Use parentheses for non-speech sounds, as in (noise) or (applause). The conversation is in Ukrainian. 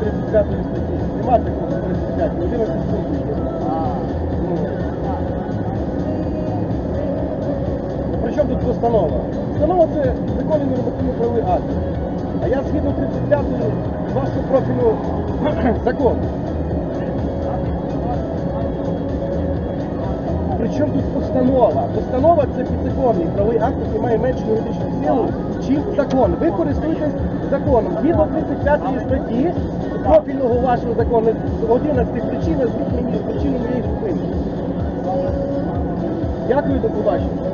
35 статті. Нема такого 35, 11 пунктів. Ну. При чому тут постанова? Постанова це законний нормативно правовий акт. А я згідно 35 вашого профілю (clears throat) закону. Причому тут постанова? Постанова це підзаконний правовий акт, який має меншу юридичну силу, чим закон. Ви користуєтесь законом. Згідно 35 статті профільного вашого закону, 11 причин, назвіть мені причину моєї зупинки. Дякую, до побачення.